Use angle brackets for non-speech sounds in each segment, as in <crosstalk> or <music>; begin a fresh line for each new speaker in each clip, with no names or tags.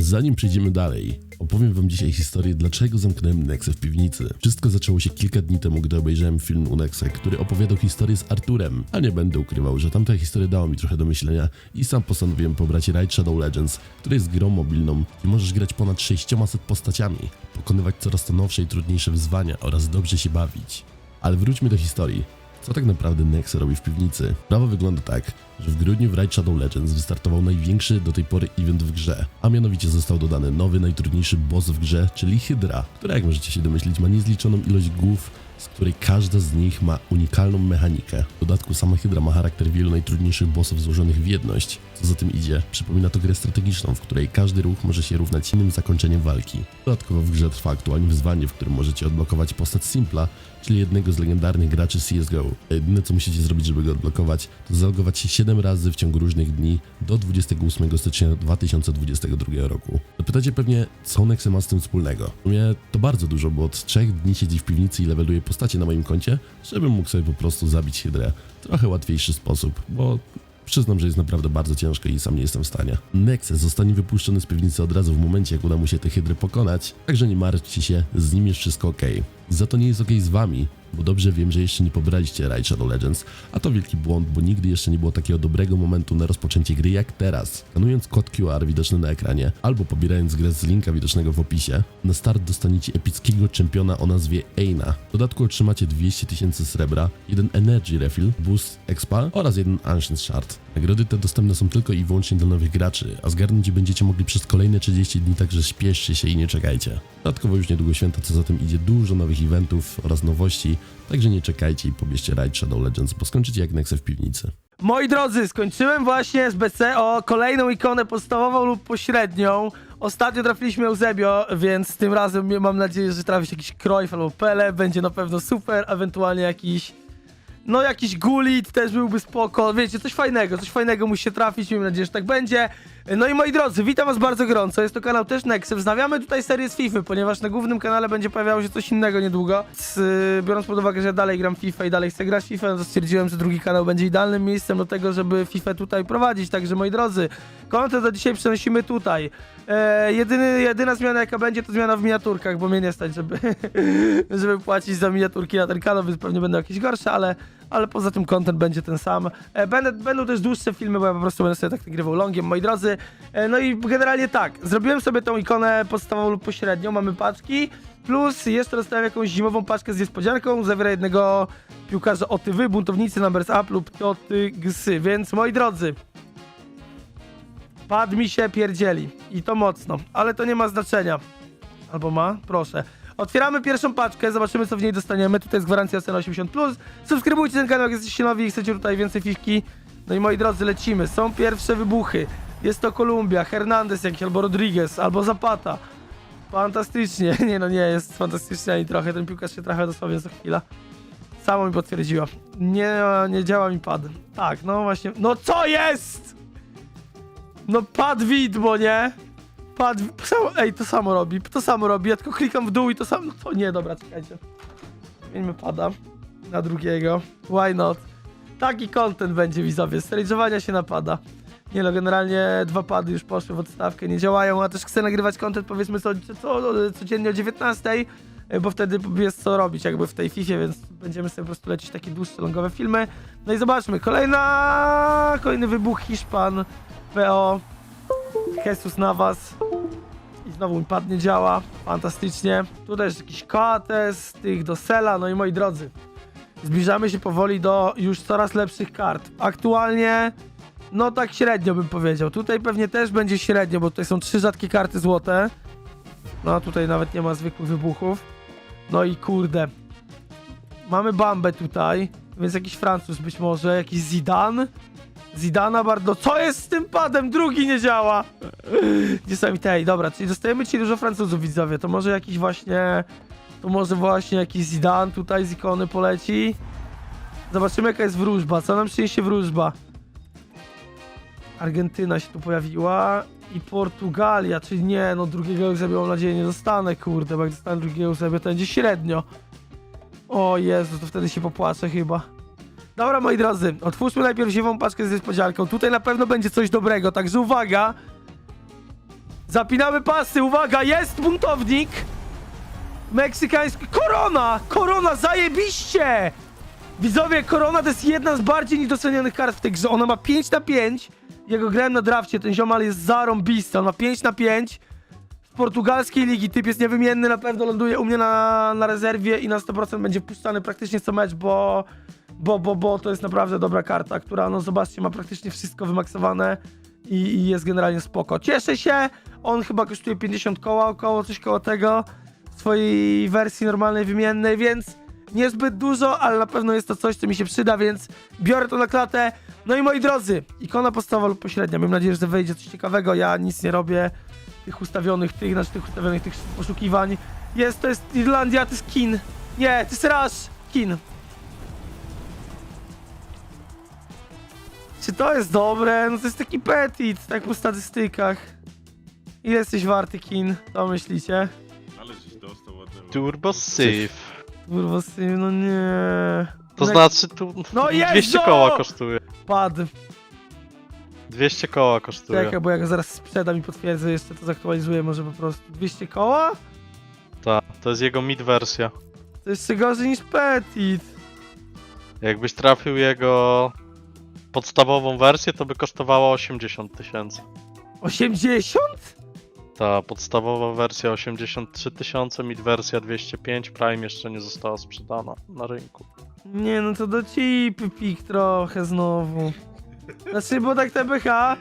Zanim przejdziemy dalej, opowiem wam dzisiaj historię, dlaczego zamknąłem Nexę w piwnicy. Wszystko zaczęło się kilka dni temu, gdy obejrzałem film u Nexe, który opowiadał historię z Arturem, a nie będę ukrywał, że tamta historia dała mi trochę do myślenia i sam postanowiłem pobrać Raid Shadow Legends, który jest grą mobilną i możesz grać ponad 600 postaciami, pokonywać coraz to nowsze i trudniejsze wyzwania oraz dobrze się bawić. Ale wróćmy do historii. Co tak naprawdę Nexe robi w piwnicy? Sprawa wygląda tak, że w grudniu w Raid Shadow Legends wystartował największy do tej pory event w grze, a mianowicie został dodany nowy, najtrudniejszy boss w grze, czyli Hydra, która jak możecie się domyślić ma niezliczoną ilość głów, z której każda z nich ma unikalną mechanikę. W dodatku sama Hydra ma charakter wielu najtrudniejszych bossów złożonych w jedność. Co za tym idzie, przypomina to grę strategiczną, w której każdy ruch może się równać innym zakończeniem walki. Dodatkowo w grze trwa aktualnie wyzwanie, w którym możecie odblokować postać Simpla, czyli jednego z legendarnych graczy CSGO. Jedyne co musicie zrobić, żeby go odblokować, to zalogować się 7 razy w ciągu różnych dni do 28 stycznia 2022 roku. Zapytacie pewnie, co Nexe ma z tym wspólnego? W sumie to bardzo dużo, bo od 3 dni siedzi w piwnicy i leveluje postacie na moim koncie, żebym mógł sobie po prostu zabić Hydrę. Trochę łatwiejszy sposób, bo Przyznam, że jest naprawdę bardzo ciężko i sam nie jestem w stanie. Nexus zostanie wypuszczony z piwnicy od razu w momencie, jak uda mu się te hydry pokonać, także nie martwcie się, z nim jest wszystko ok. Za to nie jest ok z wami, bo dobrze wiem, że jeszcze nie pobraliście Raid Shadow Legends, a to wielki błąd, bo nigdy jeszcze nie było takiego dobrego momentu na rozpoczęcie gry jak teraz. Skanując kod QR widoczny na ekranie, albo pobierając grę z linka widocznego w opisie, na start dostaniecie epickiego czempiona o nazwie Eina. W dodatku otrzymacie 200 tysięcy srebra, jeden Energy Refill, Boost Expa oraz jeden Ancient Shard. Nagrody te dostępne są tylko i wyłącznie dla nowych graczy, a zgarnąć je będziecie mogli przez kolejne 30 dni, także śpieszcie się i nie czekajcie. Dodatkowo już niedługo święta, co za tym idzie dużo nowych eventów oraz nowości, także nie czekajcie i pobierzcie Raid Shadow Legends, bo skończycie jak Nexe w piwnicy.
Moi drodzy, skończyłem właśnie z BC o kolejną ikonę podstawową lub pośrednią. Ostatnio trafiliśmy Eusebio, więc tym razem mam nadzieję, że trafi się jakiś Cruyff albo Pele, będzie na pewno super, ewentualnie jakiś... No jakiś gulit też byłby spoko, wiecie, coś fajnego, coś fajnego musi się trafić, miejmy nadzieję, że tak będzie. No i moi drodzy, witam was bardzo gorąco, jest to kanał też Nexy, wznawiamy tutaj serię z FIFA, ponieważ na głównym kanale będzie pojawiało się coś innego niedługo. Z, y, biorąc pod uwagę, że ja dalej gram FIFA i dalej chcę grać FIFA, no to stwierdziłem, że drugi kanał będzie idealnym miejscem do tego, żeby FIFA tutaj prowadzić, także moi drodzy, kontent do dzisiaj przenosimy tutaj. E, jedyny, jedyna zmiana jaka będzie, to zmiana w miniaturkach, bo mnie nie stać, żeby, <laughs> żeby płacić za miniaturki na ten kanał, więc pewnie będą jakieś gorsze, ale ale poza tym content będzie ten sam. E, będę, będą też dłuższe filmy, bo ja po prostu będę sobie tak nagrywał longiem, moi drodzy. E, no i generalnie tak, zrobiłem sobie tą ikonę podstawową lub pośrednią, mamy paczki, plus jeszcze dostałem jakąś zimową paczkę z niespodzianką, zawiera jednego piłkarza Otywy, buntownicy numbers up lub Toty Gsy, więc moi drodzy, pad mi się pierdzieli i to mocno, ale to nie ma znaczenia. Albo ma? Proszę. Otwieramy pierwszą paczkę, zobaczymy co w niej dostaniemy. Tutaj jest gwarancja ocena 80+. Subskrybujcie ten kanał, jak jesteście nowi i chcecie tutaj więcej fifki. No i moi drodzy, lecimy. Są pierwsze wybuchy. Jest to Kolumbia, Hernandez jakiś, albo Rodriguez, albo Zapata. Fantastycznie. <laughs> Nie no, nie, jest fantastycznie ani trochę. Ten piłkarz się trafia dosłownie za chwilę. Samo mi potwierdziła. Nie, nie działa mi pad. Tak, no właśnie. No co jest? No pad widmo, nie? Samo, ej, to samo robi, to samo robi, ja tylko klikam w dół i to samo, no to nie, dobra, czekajcie. Zmieńmy pada na drugiego, why not? Taki content będzie, widzowie, stage'owania się napada. Nie no, generalnie dwa pady już poszły w odstawkę, nie działają, a też chcę nagrywać content powiedzmy co, co, codziennie o 19, bo wtedy jest co robić jakby w tej FIFA, więc będziemy sobie po prostu lecieć takie dłuższe, longowe filmy. No i zobaczmy, kolejna, kolejny wybuch Hiszpan, PO, Jesus Navas. I znowu mi pad nie działa. Fantastycznie. Tutaj jest jakiś KTS, tych do Sela. No i moi drodzy, zbliżamy się powoli do już coraz lepszych kart. Aktualnie, no tak średnio bym powiedział. Tutaj pewnie też będzie średnio, bo tutaj są trzy rzadkie karty złote. No tutaj nawet nie ma zwykłych wybuchów. No i kurde. Mamy Bambę tutaj, więc jakiś Francuz być może, jakiś Zidane. Zidana bardzo. Co jest z tym padem? Drugi nie działa. Niesamowite. Ej, dobra, czyli dostajemy ci dużo Francuzów, widzowie. To może jakiś właśnie. To może właśnie jakiś Zidane tutaj z ikony poleci. Zobaczymy, jaka jest wróżba. Co nam przyniesie wróżba? Argentyna się tu pojawiła. I Portugalia, czyli nie, no drugiego Eusebio mam nadzieję nie dostanę, kurde, bo jak dostanę drugiego Eusebio, to będzie średnio. O Jezu, to wtedy się popłaczę chyba. Dobra, moi drodzy, otwórzmy najpierw siwą paczkę z niespodzianką. Tutaj na pewno będzie coś dobrego, także uwaga. Zapinamy pasy, uwaga, jest buntownik! Meksykański. Korona! Korona, zajebiście! Widzowie, Korona to jest jedna z bardziej niedocenionych kart w tej grze. Ona ma 5 na 5. Jego grałem na drafcie, ten ziomal jest zarąbisty. On ma 5 na 5. Z portugalskiej ligi typ jest niewymienny, na pewno ląduje u mnie na, na rezerwie i na 100% będzie wpuszczany praktycznie co mecz, bo, bo, bo, bo to jest naprawdę dobra karta, która, no zobaczcie, ma praktycznie wszystko wymaksowane i, i jest generalnie spoko. Cieszę się, on chyba kosztuje 50 koła, około coś koło tego w swojej wersji normalnej, wymiennej, więc niezbyt dużo, ale na pewno jest to coś, co mi się przyda, więc biorę to na klatę. No i moi drodzy, ikona podstawowa lub pośrednia. Mam nadzieję, że wejdzie coś ciekawego. Ja nic nie robię tych ustawionych, tych, znaczy tych ustawionych tych poszukiwań. Jest, to jest Irlandia, to jest kin. Nie, to jest Rush, kin. Czy to jest dobre? No to jest taki petit, tak po statystykach. Ile jesteś warty, kin? Co myślicie?
Ale żeś dostał ładnego.
Turbo Save.
Kurwa, syn, no nie.
To
No-
znaczy tu
No
200
Jezu!
koła kosztuje.
Pad.
200 koła kosztuje.
Czekaj, bo ja go zaraz sprzedam i potwierdzę jeszcze, to zaktualizuję może po prostu. 200 koła?
Ta, to jest jego mid wersja.
To jeszcze gorzej niż Petit.
Jakbyś trafił jego podstawową wersję, to by kosztowała 80 tysięcy.
80?
Ta podstawowa wersja 83 tysiące, mid wersja 205, Prime jeszcze nie została sprzedana na rynku.
Nie, no to do cipy pik trochę znowu. Znaczy, bo tak TBH...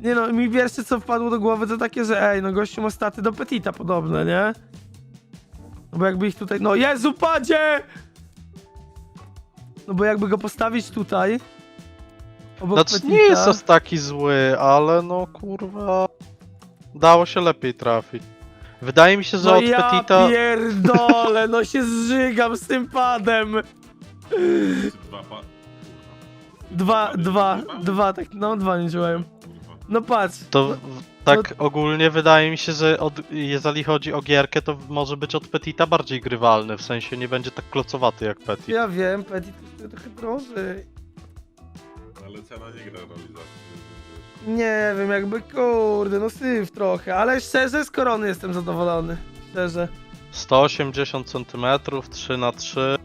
Nie no, mi pierwsze co wpadło do głowy to takie, że ej, no gościu ma staty do Petita podobne, nie? No bo jakby ich tutaj... No Jezu, padzie! No bo jakby go postawić tutaj... Obok
Znaczy
Petita,
nie jest aż taki zły, ale no kurwa... Dało się lepiej trafić. Wydaje mi się, że
No
od
ja
Petita...
pierdolę, <laughs> no się zżygam z tym padem.
Dwa pa...
Dwa, dwa, dwa, tak, no dwa nie działają.
Kurwa.
No patrz.
To
no,
w- tak ogólnie wydaje mi się, że od, jeżeli chodzi o gierkę, to może być od Petita bardziej grywalny, w sensie nie będzie tak klocowaty jak Petit.
Ja wiem, Petit kosztuje trochę drożej.
Ale cena nie gra roli zawsze.
Nie wiem, jakby kurde, no syf trochę, ale szczerze z korony jestem zadowolony. Szczerze.
180 cm, 3 na 3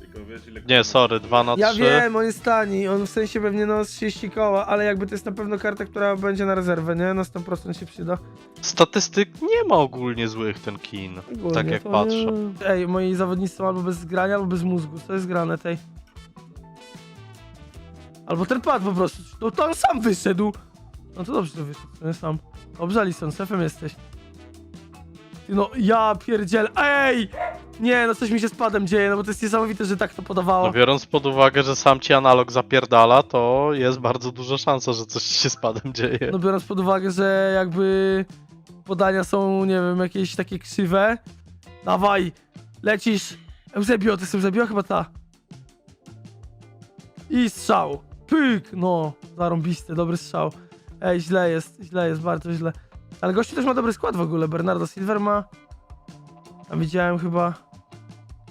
Tylko wiesz ile...
Nie, sorry, 2 na 3
Ja wiem, on jest tani, on w sensie pewnie no z 30 koła, ale jakby to jest na pewno karta, która będzie na rezerwę, nie? Na 100% się przyda.
Statystyk nie ma ogólnie złych ten kin.
Ogólnie
Tak jak
to
patrzę.
nie- Ej, moi zawodnicy są albo bez grania, albo bez mózgu. Co jest grane tej? Albo ten pad po prostu. No to on sam wyszedł. No to dobrze, że wyszedł, to nie sam. Dobrze, Alison, szefem jesteś. Ty No, ja pierdziel. Ej! Nie, no coś mi się z padem dzieje, no bo to jest niesamowite, że tak to podawało.
No biorąc pod uwagę, że sam ci analog zapierdala, to jest bardzo duża szansa, że coś ci się z padem dzieje.
No biorąc pod uwagę, że jakby podania są, nie wiem, jakieś takie krzywe. Dawaj, lecisz. Eusebio, to jest Eusebio? Chyba ta. I strzał. Pyk, no, zarąbisty, dobry strzał. Ej, źle jest, źle jest, bardzo źle. Ale gościu też ma dobry skład w ogóle, Bernardo Silver ma... Tam widziałem chyba...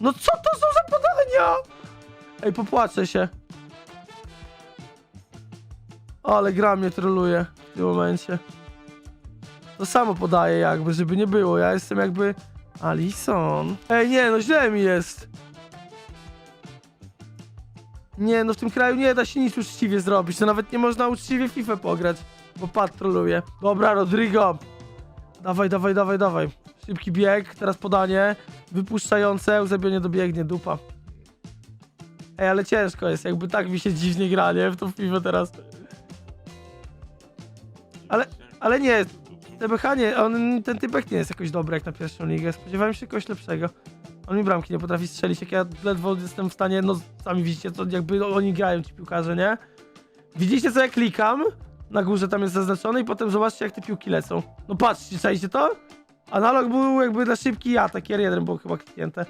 No co to są za podania? Ej, popłaczę się. Ale gra mnie troluje w tym momencie. To samo podaje jakby, żeby nie było. Ja jestem jakby... Alison. Ej, nie, no źle mi jest. Nie, no w tym kraju nie da się nic uczciwie zrobić. To nawet nie można uczciwie FIFA pograć, bo pad troluje. Dobra, Rodrigo. Dawaj, dawaj, dawaj, dawaj. Szybki bieg, teraz podanie. Wypuszczające, Eusebio nie dobiegnie, dupa. Ej, ale ciężko jest, jakby tak mi się dziwnie gra, nie? W tą FIFA teraz. Ale- Ale nie, TBH nie, on, ten typek nie jest jakoś dobry jak na pierwszą ligę. Spodziewałem się kogoś lepszego. On mi bramki nie potrafi strzelić, jak ja ledwo jestem w stanie, no sami widzicie, to jakby oni grają ci piłkarze, nie? Widzicie co ja klikam? Na górze tam jest zaznaczone i potem zobaczcie jak te piłki lecą. No patrzcie, czajcie to? Analog był jakby na szybki atak, R1 było chyba kliknięte.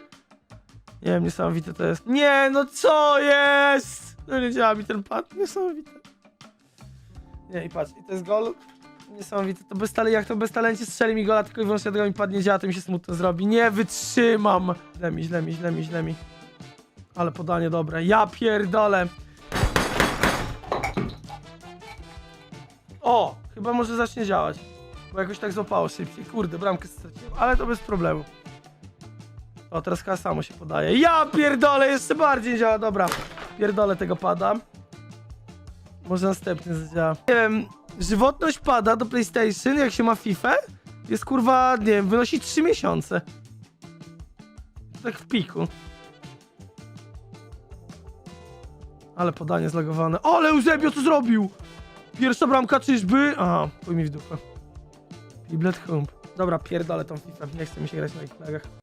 Nie wiem, niesamowite to jest. Nie, no co jest? No nie działa mi ten pad, niesamowite. Nie, i patrz, i to jest gol. Niesamowite, to bez tale, jak to bez talencie strzeli mi gola, tylko i wyłącznie mi padnie działa, to mi się smutno zrobi. Nie wytrzymam! Źle mi, źle mi, źle mi, źle mi. Ale podanie dobre. Ja pierdolę. O! Chyba może zacznie działać. Bo jakoś tak złapało szybciej. Kurde, bramkę straciłem, ale to bez problemu. O, teraz chyba samo się podaje. Ja pierdolę, jeszcze bardziej działa, dobra. Pierdolę tego pada. Może następny zadziała. Nie wiem, żywotność pada do PlayStation, jak się ma FIFA, jest kurwa, nie wiem, wynosi 3 miesiące. Tak w piku. Ale podanie zlogowane. Ale Eusebio co zrobił? Pierwsza bramka czyżby? Aha, pój mi w dupę. Biblet Hump. Dobra, pierdolę tą FIFA, nie chce mi się grać na ich nogach.